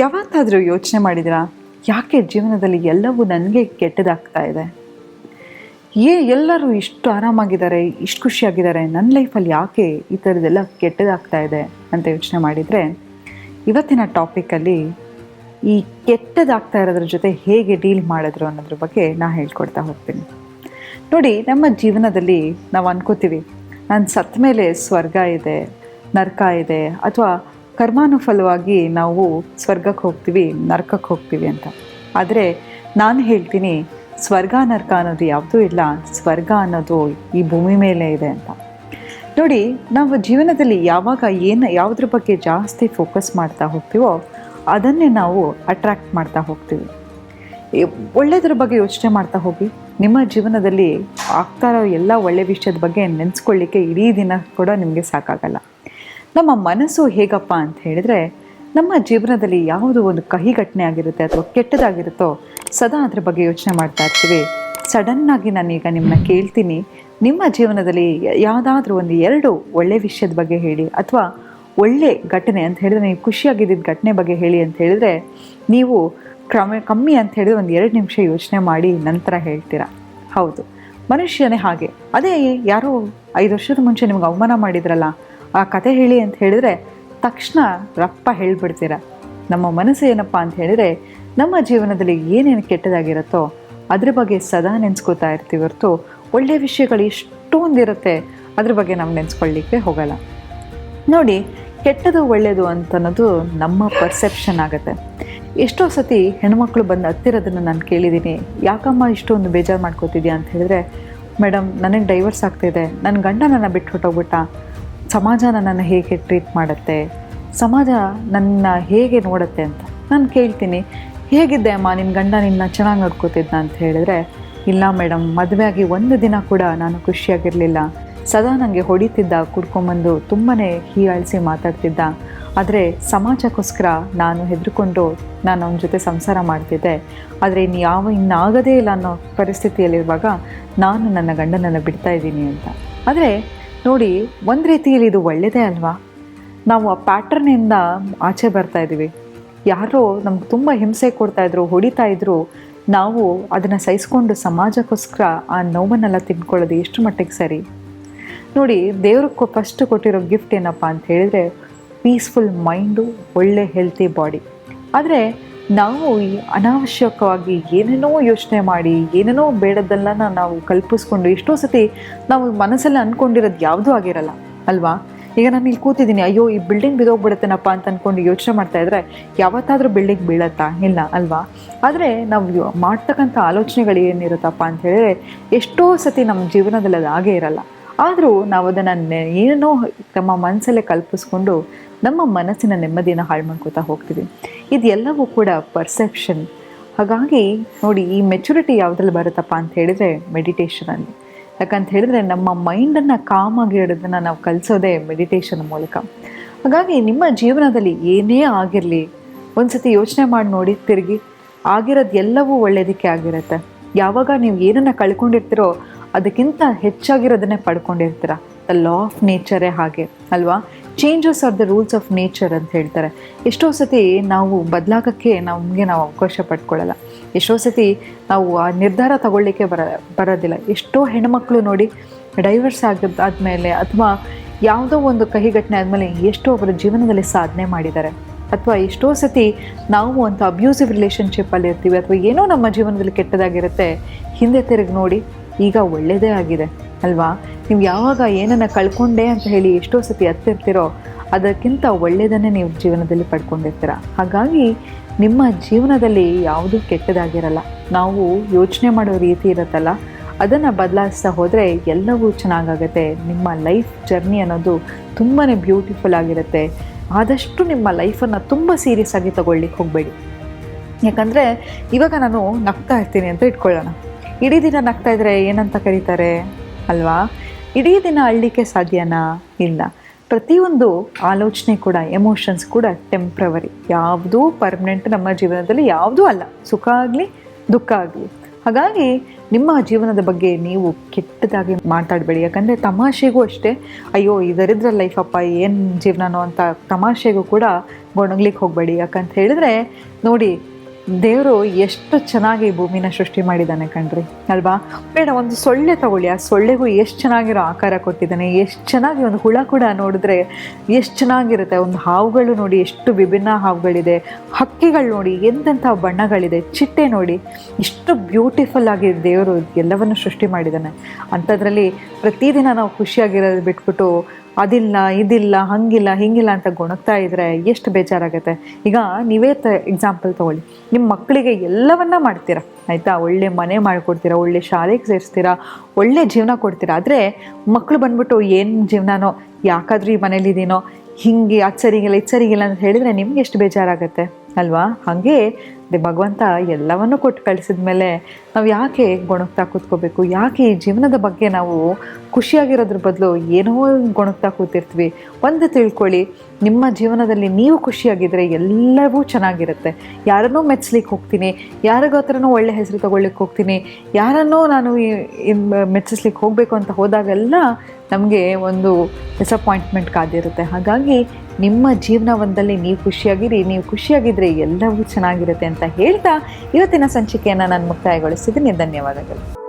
ಯಾವತ್ತಾದರೂ ಯೋಚನೆ ಮಾಡಿದಿರಾ? ಯಾಕೆ ಜೀವನದಲ್ಲಿ ಎಲ್ಲವೂ ನನಗೆ ಕೆಟ್ಟದಾಗ್ತಾ ಇದೆ? ಏ, ಎಲ್ಲರೂ ಇಷ್ಟು ಆರಾಮಾಗಿದ್ದಾರೆ, ಇಷ್ಟು ಖುಷಿಯಾಗಿದ್ದಾರೆ ನನ್ನ ಲೈಫಲ್ಲಿ ಯಾಕೆ ಈ ಥರದ್ದೆಲ್ಲ ಕೆಟ್ಟದಾಗ್ತಾ ಇದೆ ಅಂತ ಯೋಚನೆ ಮಾಡಿದರೆ, ಇವತ್ತಿನ ಟಾಪಿಕಲ್ಲಿ ಈ ಕೆಟ್ಟದಾಗ್ತಾ ಇರೋದ್ರ ಜೊತೆ ಹೇಗೆ ಡೀಲ್ ಮಾಡಿದ್ರು ಅನ್ನೋದ್ರ ಬಗ್ಗೆ ನಾನು ಹೇಳ್ಕೊಡ್ತಾ ಹೋಗ್ತೀನಿ. ನೋಡಿ, ನಮ್ಮ ಜೀವನದಲ್ಲಿ ನಾವು ಅನ್ಕೋತೀವಿ, ನಾನು ಸತ್ತ ಮೇಲೆ ಸ್ವರ್ಗ ಇದೆ, ನರಕ ಇದೆ, ಅಥವಾ ಕರ್ಮಾನುಫಲವಾಗಿ ನಾವು ಸ್ವರ್ಗಕ್ಕೆ ಹೋಗ್ತೀವಿ, ನರ್ಕಕ್ಕೆ ಹೋಗ್ತೀವಿ ಅಂತ. ಆದರೆ ನಾನು ಹೇಳ್ತೀನಿ, ಸ್ವರ್ಗ ನರ್ಕ ಅನ್ನೋದು ಯಾವುದೂ ಇಲ್ಲ, ಸ್ವರ್ಗ ಅನ್ನೋದು ಈ ಭೂಮಿ ಮೇಲೆ ಇದೆ ಅಂತ. ನೋಡಿ, ನಾವು ಜೀವನದಲ್ಲಿ ಯಾವಾಗ ಏನು ಯಾವುದ್ರ ಬಗ್ಗೆ ಜಾಸ್ತಿ ಫೋಕಸ್ ಮಾಡ್ತಾ ಹೋಗ್ತೀವೋ ಅದನ್ನೇ ನಾವು ಅಟ್ರ್ಯಾಕ್ಟ್ ಮಾಡ್ತಾ ಹೋಗ್ತೀವಿ. ಒಳ್ಳೆಯದ್ರ ಬಗ್ಗೆ ಯೋಚನೆ ಮಾಡ್ತಾ ಹೋಗಿ. ನಿಮ್ಮ ಜೀವನದಲ್ಲಿ ಆಗ್ತಾ ಇರೋ ಎಲ್ಲ ಒಳ್ಳೆ ವಿಷಯದ ಬಗ್ಗೆ ನೆನೆಸ್ಕೊಳ್ಳಿಕ್ಕೆ ಇಡೀ ದಿನ ಕೂಡ ನಿಮಗೆ ಸಾಕಾಗಲ್ಲ. ನಮ್ಮ ಮನಸ್ಸು ಹೇಗಪ್ಪ ಅಂತ ಹೇಳಿದರೆ, ನಮ್ಮ ಜೀವನದಲ್ಲಿ ಯಾವುದು ಒಂದು ಕಹಿ ಘಟನೆ ಆಗಿರುತ್ತೆ ಅಥವಾ ಕೆಟ್ಟದಾಗಿರುತ್ತೋ ಸದಾ ಅದ್ರ ಬಗ್ಗೆ ಯೋಚನೆ ಮಾಡ್ತಾ ಇರ್ತೀವಿ. ಸಡನ್ನಾಗಿ ನಾನೀಗ ನಿಮ್ಮನ್ನ ಕೇಳ್ತೀನಿ. ನಿಮ್ಮ ಜೀವನದಲ್ಲಿ ಯಾವುದಾದ್ರೂ ಒಂದು ಎರಡು ಒಳ್ಳೆ ವಿಷಯದ ಬಗ್ಗೆ ಹೇಳಿ ಅಥವಾ ಒಳ್ಳೆ ಘಟನೆ ಅಂತ ಹೇಳಿದ್ರೆ, ನೀವು ಖುಷಿಯಾಗಿದ್ದಿದ್ದ ಘಟನೆ ಬಗ್ಗೆ ಹೇಳಿ ಅಂತ ಹೇಳಿದ್ರೆ, ನೀವು ಕ್ರಮ ಕಮ್ಮಿ ಅಂತ ಹೇಳಿದ್ರೆ ಒಂದು ಎರಡು ನಿಮಿಷ ಯೋಚನೆ ಮಾಡಿ ನಂತರ ಹೇಳ್ತೀರಾ? ಹೌದು. ಮನುಷ್ಯನೇ ಹಾಗೆ. ಅದೇ ಯಾರೋ ಐದು ವರ್ಷದ ಮುಂಚೆ ನಿಮ್ಗೆ ಅವಮಾನ ಮಾಡಿದ್ರಲ್ಲ ಆ ಕತೆ ಹೇಳಿ ಅಂತ ಹೇಳಿದರೆ ತಕ್ಷಣ ರಪ್ಪ ಹೇಳಿಬಿಡ್ತೀರ. ನಮ್ಮ ಮನಸ್ಸು ಏನಪ್ಪ ಅಂತ ಹೇಳಿದರೆ ನಮ್ಮ ಜೀವನದಲ್ಲಿ ಏನೇನು ಕೆಟ್ಟದಾಗಿರುತ್ತೋ ಅದ್ರ ಬಗ್ಗೆ ಸದಾ ನೆನೆಸ್ಕೋತಾ ಇರ್ತೀವಿ ಹೊರತು ಒಳ್ಳೆಯ ವಿಷಯಗಳು ಎಷ್ಟೊಂದಿರುತ್ತೆ ಅದ್ರ ಬಗ್ಗೆ ನಾವು ನೆನೆಸ್ಕೊಳ್ಳಿಕ್ಕೆ ಹೋಗಲ್ಲ. ನೋಡಿ, ಕೆಟ್ಟದು ಒಳ್ಳೆಯದು ಅಂತ ಅನ್ನೋದು ನಮ್ಮ ಪರ್ಸೆಪ್ಷನ್ ಆಗುತ್ತೆ. ಎಷ್ಟೋ ಸತಿ ಹೆಣ್ಮಕ್ಳು ಬಂದು ಹತ್ತಿರೋದನ್ನು ನಾನು ಕೇಳಿದ್ದೀನಿ ಯಾಕಮ್ಮ ಇಷ್ಟೊಂದು ಬೇಜಾರು ಮಾಡ್ಕೋತಿದ್ಯಾ ಅಂತ ಹೇಳಿದ್ರೆ ಮೇಡಮ್ ನನಗೆ ಡೈವರ್ಸ್ ಆಗ್ತಿದೆ. ನನ್ನ ಗಂಡ ನನ್ನ ಬಿಟ್ಟು ಹೊಟ್ಟೋಗ್ಬಿಟ್ಟ ಸಮಾಜ ನನ್ನನ್ನು ಹೇಗೆ ಟ್ರೀಟ್ ಮಾಡುತ್ತೆ? ಸಮಾಜ ನನ್ನ ಹೇಗೆ ನೋಡುತ್ತೆ ಅಂತ ನಾನು ಕೇಳ್ತೀನಿ. ಹೇಗಿದ್ದೆ ಅಮ್ಮ? ನಿನ್ನ ಗಂಡ ನಿನ್ನ ಚೆನ್ನಾಗಿ ನೋಡ್ಕೋತಿದ್ದ ಅಂತ ಹೇಳಿದ್ರೆ, ಇಲ್ಲ ಮೇಡಮ್ ಮದುವೆಯಾಗಿ ಒಂದು ದಿನ ಕೂಡ ನಾನು ಖುಷಿಯಾಗಿರಲಿಲ್ಲ. ಸದಾ ನನಗೆ ಹೊಡಿತಿದ್ದ, ಕುಡ್ಕೊಂಬಂದು ತುಂಬಾ ಹೀಯಾಳಿಸಿ ಮಾತಾಡ್ತಿದ್ದ. ಆದರೆ ಸಮಾಜಕ್ಕೋಸ್ಕರ ನಾನು ಹೆದರ್ಕೊಂಡು ನಾನು ಅವನ ಜೊತೆ ಸಂಸಾರ ಮಾಡ್ತಿದ್ದೆ. ಆದರೆ ಇನ್ನು ಯಾವ ಇನ್ನಾಗದೇ ಇಲ್ಲ ಅನ್ನೋ ಪರಿಸ್ಥಿತಿಯಲ್ಲಿರುವಾಗ ನಾನು ನನ್ನ ಗಂಡನನ್ನು ಬಿಡ್ತಾ ಇದ್ದೀನಿ ಅಂತ. ಆದರೆ ನೋಡಿ, ಒಂದು ರೀತಿಯಲ್ಲಿ ಇದು ಒಳ್ಳೆಯದೇ ಅಲ್ವಾ? ನಾವು ಆ ಪ್ಯಾಟರ್ನಿಂದ ಆಚೆ ಬರ್ತಾ ಇದ್ದೀವಿ. ಯಾರೋ ನಮ್ಗೆ ತುಂಬ ಹಿಂಸೆ ಕೊಡ್ತಾ ಇದ್ರು, ಹೊಡಿತಾ ಇದ್ರು. ನಾವು ಅದನ್ನು ಸಹಿಸ್ಕೊಂಡು ಸಮಾಜಕ್ಕೋಸ್ಕರ ಆ ನೋವನ್ನೆಲ್ಲ ತಿನ್ಕೊಳ್ಳೋದು ಎಷ್ಟು ಮಟ್ಟಿಗೆ ಸರಿ? ನೋಡಿ ದೇವ್ರಿಗೆ ಫಸ್ಟ್ ಕೊಟ್ಟಿರೋ ಗಿಫ್ಟ್ ಏನಪ್ಪ ಅಂತ ಹೇಳಿದರೆ ಪೀಸ್ಫುಲ್ ಮೈಂಡು ಒಳ್ಳೆ ಹೆಲ್ತಿ ಬಾಡಿ ಆದರೆ ನಾವು ಅನಾವಶ್ಯಕವಾಗಿ ಏನೇನೋ ಯೋಚನೆ ಮಾಡಿ, ಏನೇನೋ ಬೇಡದ್ದೆಲ್ಲನ ನಾವು ಕಲ್ಪಿಸ್ಕೊಂಡು ಎಷ್ಟೋ ಸತಿ ನಾವು ಮನಸ್ಸಲ್ಲಿ ಅಂದ್ಕೊಂಡಿರೋದು ಯಾವುದೂ ಆಗಿರಲ್ಲ, ಅಲ್ವಾ? ಈಗ ನಾನು ಇಲ್ಲಿ ಕೂತಿದ್ದೀನಿ, ಅಯ್ಯೋ, ಈ ಬಿಲ್ಡಿಂಗ್ ಬಿದೋಗ್ಬಿಡುತ್ತೇನಪ್ಪ ಅಂತ ಅಂದ್ಕೊಂಡು ಯೋಚನೆ ಮಾಡ್ತಾ ಇದ್ರೆ ಯಾವತ್ತಾದರೂ ಬಿಲ್ಡಿಂಗ್ ಬೀಳತ್ತಾ? ಇಲ್ಲ, ಅಲ್ವಾ? ಆದರೆ ನಾವು ಮಾಡ್ತಕ್ಕಂಥ ಆಲೋಚನೆಗಳು ಏನಿರುತ್ತಪ್ಪ ಅಂತ ಹೇಳಿದ್ರೆ ಎಷ್ಟೋ ಸತಿ ನಮ್ಮ ಜೀವನದಲ್ಲಿ ಅದು ಆಗೇ ಇರಲ್ಲ. ಆದರೂ ನಾವು ಅದನ್ನು ಏನೋ ನಮ್ಮ ಮನಸ್ಸಲ್ಲೇ ಕಲ್ಪಿಸ್ಕೊಂಡು ನಮ್ಮ ಮನಸ್ಸಿನ ನೆಮ್ಮದಿಯನ್ನು ಹಾಳು ಮಾಡ್ಕೋತಾ ಹೋಗ್ತೀವಿ. ಇದೆಲ್ಲವೂ ಕೂಡ ಪರ್ಸೆಪ್ಷನ್ ಹಾಗಾಗಿ ನೋಡಿ, ಈ ಮೆಚುರಿಟಿ ಯಾವುದ್ರಲ್ಲಿ ಬರುತ್ತಪ್ಪ ಅಂತ ಹೇಳಿದರೆ ಮೆಡಿಟೇಷನಲ್ಲಿ ಯಾಕಂತ ಹೇಳಿದ್ರೆ ನಮ್ಮ ಮೈಂಡನ್ನು ಕಾಮಾಗಿ ಇಡೋದನ್ನು ನಾವು ಕಲಿಸೋದೇ ಮೆಡಿಟೇಷನ್ ಮೂಲಕ. ಹಾಗಾಗಿ ನಿಮ್ಮ ಜೀವನದಲ್ಲಿ ಏನೇ ಆಗಿರಲಿ, ಒಂದ್ಸತಿ ಯೋಚನೆ ಮಾಡಿ ನೋಡಿ, ತಿರುಗಿ ಆಗಿರೋದು ಎಲ್ಲವೂ ಒಳ್ಳೆಯದಕ್ಕೆ ಆಗಿರುತ್ತೆ. ಯಾವಾಗ ನೀವು ಏನನ್ನು ಕಳ್ಕೊಂಡಿರ್ತೀರೋ ಅದಕ್ಕಿಂತ ಹೆಚ್ಚಾಗಿರೋದನ್ನೇ ಪಡ್ಕೊಂಡಿರ್ತೀರ. ದ ಲಾ ಆಫ್ ನೇಚರೇ ಹಾಗೆ, ಅಲ್ವಾ? Changes are the rules of nature ಅಂತ ಹೇಳ್ತಾರೆ. ಎಷ್ಟೋ ಸತಿ ನಾವು ಬದಲಾಗಕ್ಕೆ ನಮಗೆ ನಾವು ಅವಕಾಶ ಪಡ್ಕೊಳ್ಳಲ್ಲ. ಎಷ್ಟೋ ಸತಿ ನಾವು ಆ ನಿರ್ಧಾರ ತಗೊಳ್ಳಿಕ್ಕೆ ಬರ, ಬರೋದಿಲ್ಲ. ಎಷ್ಟೋ ಹೆಣ್ಮಕ್ಳು ನೋಡಿ ಡೈವರ್ಸ್ ಆಗಿದ್ದ ಆದಮೇಲೆ ಅಥವಾ ಯಾವುದೋ ಒಂದು ಕಹಿ ಘಟನೆ ಆದಮೇಲೆ ಎಷ್ಟೋ ಅವರ ಜೀವನದಲ್ಲಿ ಸಾಧನೆ ಮಾಡಿದ್ದಾರೆ. ಅಥವಾ ಎಷ್ಟೋ ಸತಿ ನಾವು ಅಂತ ಅಬ್ಯೂಸಿವ್ ರಿಲೇಷನ್ಶಿಪ್ಪಲ್ಲಿ ಇರ್ತೀವಿ. ಅಥವಾ ಏನೋ ನಮ್ಮ ಜೀವನದಲ್ಲಿ ಕೆಟ್ಟದಾಗಿರುತ್ತೆ. ಹಿಂದೆ ತಿರುಗಿ ನೋಡಿ, ಈಗ ಒಳ್ಳೆಯದೇ ಆಗಿದೆ. ಅಲ್ವಾ? ನೀವು ಯಾವಾಗ ಏನನ್ನು ಕಳ್ಕೊಂಡೆ ಅಂತ ಹೇಳಿ ಎಷ್ಟೋ ಸತಿ ಹತ್ತಿರ್ತಿರೋ ಅದಕ್ಕಿಂತ ಒಳ್ಳೆಯದನ್ನೇ ನೀವು ಜೀವನದಲ್ಲಿ ಪಡ್ಕೊಂಡಿರ್ತೀರ. ಹಾಗಾಗಿ ನಿಮ್ಮ ಜೀವನದಲ್ಲಿ ಯಾವುದೂ ಕೆಟ್ಟದಾಗಿರಲ್ಲ. ನಾವು ಯೋಚನೆ ಮಾಡೋ ರೀತಿ ಇರುತ್ತಲ್ಲ. ಅದನ್ನು ಬದಲಾಯಿಸ್ತಾ ಹೋದರೆ ಎಲ್ಲವೂ ಚೆನ್ನಾಗಾಗತ್ತೆ. ನಿಮ್ಮ ಲೈಫ್ ಜರ್ನಿ ಅನ್ನೋದು ತುಂಬಾ ಬ್ಯೂಟಿಫುಲ್ ಆಗಿರುತ್ತೆ. ಆದಷ್ಟು ನಿಮ್ಮ ಲೈಫನ್ನು ತುಂಬ ಸೀರಿಯಸ್ ಆಗಿ ತಗೊಳ್ಳಿಕ್ಕೆ ಹೋಗಬೇಡಿ. ಯಾಕಂದರೆ ಇವಾಗ ನಾನು ನಗ್ತಾ ಇರ್ತೀನಿ ಅಂತ ಇಟ್ಕೊಳ್ಳೋಣ. ಇಡೀ ದಿನ ನಗ್ತಾ ಇದ್ದರೆ ಏನಂತ ಕರೀತಾರೆ? ಅಲ್ವಾ? ಇಡೀ ದಿನ ಅಳ್ಳಿಕ್ಕೆ ಸಾಧ್ಯನಾ? ಇಲ್ಲ. ಪ್ರತಿಯೊಂದು ಆಲೋಚನೆ ಕೂಡ ಎಮೋಷನ್ಸ್ ಕೂಡ ಟೆಂಪ್ರವರಿ ಯಾವುದೂ ಪರ್ಮನೆಂಟ್ ನಮ್ಮ ಜೀವನದಲ್ಲಿ ಯಾವುದೂ ಅಲ್ಲ. ಸುಖ ಆಗಲಿ, ದುಃಖ ಆಗಲಿ. ಹಾಗಾಗಿ ನಿಮ್ಮ ಜೀವನದ ಬಗ್ಗೆ ನೀವು ಕೆಟ್ಟದಾಗಿ ಮಾತಾಡಬೇಡಿ. ಯಾಕಂದರೆ ತಮಾಷೆಗೂ ಅಷ್ಟೇ, ಅಯ್ಯೋ ಇದರಿದ್ರ ಲೈಫಪ್ಪ ಏನು ಜೀವನನೋ ಅಂತ ತಮಾಷೆಗೂ ಕೂಡ ಗೊಣಗ್ಲಿಕ್ಕೆ ಹೋಗಬೇಡಿ. ಯಾಕಂತ ಹೇಳಿದ್ರೆ, ನೋಡಿ ದೇವರು ಎಷ್ಟು ಚೆನ್ನಾಗಿ ಈ ಭೂಮಿನ ಸೃಷ್ಟಿ ಮಾಡಿದ್ದಾನೆ ಕಣ್ರಿ, ಅಲ್ವಾ? ಬೇಡ, ಒಂದು ಸೊಳ್ಳೆ ತಗೊಳ್ಳಿ. ಆ ಸೊಳ್ಳೆಗೂ ಎಷ್ಟು ಚೆನ್ನಾಗಿರೋ ಆಕಾರ ಕೊಟ್ಟಿದ್ದಾನೆ. ಎಷ್ಟು ಚೆನ್ನಾಗಿ ಒಂದು ಹುಳ ಕೂಡ ನೋಡಿದ್ರೆ ಎಷ್ಟು ಚೆನ್ನಾಗಿರುತ್ತೆ. ಒಂದು ಹಾವುಗಳು ನೋಡಿ ಎಷ್ಟು ವಿಭಿನ್ನ ಹಾವುಗಳಿದೆ. ಹಕ್ಕಿಗಳು ನೋಡಿ ಎಂತೆಂಥ ಬಣ್ಣಗಳಿದೆ. ಚಿಟ್ಟೆ ನೋಡಿ ಇಷ್ಟು ಬ್ಯೂಟಿಫುಲ್ ಆಗಿ ದೇವರು ಎಲ್ಲವನ್ನು ಸೃಷ್ಟಿ ಮಾಡಿದ್ದಾನೆ. ಅಂಥದ್ರಲ್ಲಿ ಪ್ರತಿದಿನ ನಾವು ಖುಷಿಯಾಗಿರೋದು ಬಿಟ್ಬಿಟ್ಟು ಅದಿಲ್ಲ, ಇದಿಲ್ಲ, ಹಂಗಿಲ್ಲ, ಹಿಂಗಿಲ್ಲ ಅಂತ ಗೊಣಗ್ತಾ ಇದ್ರೆ ಎಷ್ಟು ಬೇಜಾರಾಗುತ್ತೆ. ಈಗ ನೀವೇ ತ ಎಕ್ಸಾಂಪಲ್ ತಗೊಳ್ಳಿ. ನಿಮ್ಮ ಮಕ್ಕಳಿಗೆ ಎಲ್ಲವನ್ನ ಮಾಡ್ತೀರಾ? ಆಯಿತಾ? ಒಳ್ಳೆ ಮನೆ ಮಾಡಿಕೊಡ್ತೀರಾ, ಒಳ್ಳೆ ಶಾಲೆಗೆ ಸೇರಿಸ್ತೀರಾ, ಒಳ್ಳೆ ಜೀವನ ಕೊಡ್ತೀರಾ? ಆದರೆ ಮಕ್ಕಳು ಬಂದ್ಬಿಟ್ಟು ಏನು ಜೀವನನೋ, ಯಾಕಾದ್ರೂ ಈ ಮನೇಲಿದ್ದೀನೋ, ಹಿಂಗೆ ಅದು ಸರಿಗಿಲ್ಲ, ಇದು ಸರಿಗಿಲ್ಲ ಅಂತ ಹೇಳಿದರೆ ನಿಮ್ಗೆ ಎಷ್ಟು ಬೇಜಾರಾಗುತ್ತೆ? ಅಲ್ವಾ? ಹಾಗೆ ಭಗವಂತ ಎಲ್ಲವನ್ನು ಕೊಟ್ಟು ಕಳಿಸಿದ ಮೇಲೆ ನಾವು ಯಾಕೆ ಗೊಣಗ್ತಾ ಕೂತ್ಕೋಬೇಕು? ಯಾಕೆ ಈ ಜೀವನದ ಬಗ್ಗೆ ನಾವು ಖುಷಿಯಾಗಿರೋದ್ರ ಬದಲು ಏನೋ ಗೊಣಗ್ತಾ ಕೂತಿರ್ತೀವಿ? ಒಂದು ತಿಳ್ಕೊಳ್ಳಿ, ನಿಮ್ಮ ಜೀವನದಲ್ಲಿ ನೀವು ಖುಷಿಯಾಗಿದ್ದರೆ ಎಲ್ಲವೂ ಚೆನ್ನಾಗಿರುತ್ತೆ. ಯಾರನ್ನೂ ಮೆಚ್ಚಲಿಕ್ಕೆ ಹೋಗ್ತೀನಿ ಯಾರಿಗೋ ಹತ್ರನೂ ಒಳ್ಳೆ ಹೆಸರು ತಗೊಳ್ಳಿಕ್ಕೆ ಹೋಗ್ತೀನಿ, ಯಾರನ್ನೂ ನಾನು ಮೆಚ್ಚಿಸ್ಲಿಕ್ಕೆ ಹೋಗಬೇಕು ಅಂತ ಹೋದಾಗೆಲ್ಲ ನಮಗೆ ಒಂದು ಡಿಸಪಾಯಿಂಟ್ಮೆಂಟ್ ಕಾದಿರುತ್ತೆ. ಹಾಗಾಗಿ ನಿಮ್ಮ ಜೀವನವೊಂದಲ್ಲಿ ನೀವು ಖುಷಿಯಾಗಿರಿ, ನೀವು ಖುಷಿಯಾಗಿದ್ದರೆ ಎಲ್ಲವೂ ಚೆನ್ನಾಗಿರುತ್ತೆ ಅಂತ ಹೇಳ್ತಾ ಇವತ್ತಿನ ಸಂಚಿಕೆಯನ್ನು ನಾನು ಮುಕ್ತಾಯಗೊಳಿಸಿದ್ದೀನಿ. ಧನ್ಯವಾದಗಳು.